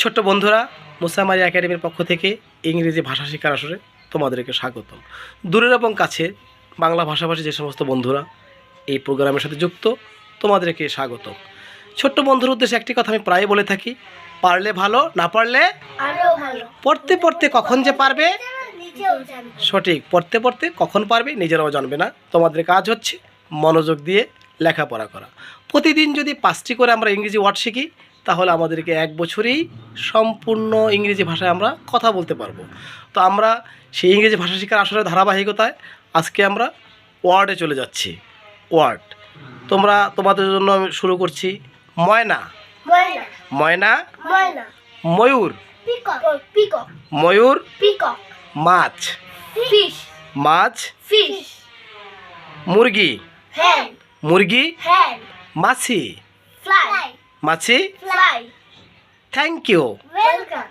ছোট্ট বন্ধুরা মুসামারি একাডেমির পক্ষ থেকে ইংরেজি ভাষা শেখার আসরে তোমাদেরকে স্বাগতম। দূরের এবং কাছে বাংলা ভাষাভাষী যে সমস্ত বন্ধুরা এই প্রোগ্রামের সাথে যুক্ত তোমাদেরকে স্বাগতম। ছোট্ট বন্ধুর উদ্দেশ্যে একটি কথা আমি প্রায় বলে থাকি পারলে ভালো না পারলে পড়তে পড়তে কখন যে পারবে? সঠিক পড়তে পড়তে কখন পারবে নিজেরাও জানবে না। তোমাদের কাজ হচ্ছে মনোযোগ দিয়ে লেখাপড়া করা। প্রতিদিন যদি পাঁচটি করে আমরা ইংরেজি ওয়ার্ড শিখি তাহলে আমাদেরকে এক বছরেই সম্পূর্ণ ইংরেজি ভাষায় আমরা কথা বলতে পারব। তো আমরা সেই ইংরেজি ভাষা শেখার আসলে ধারাবাহিকতায় আজকে আমরা ওয়ার্ডে চলে যাচ্ছি ওয়ার্ড। তোমরা তোমাদের জন্য আমি শুরু করছি ময়না। ময়না। ময়ূর। ময়ূর। মাছ। মাছ। মুরগি। মুরগি। মাছি। মাছি ফ্লাই থ্যাংক ইউ ওয়েলকাম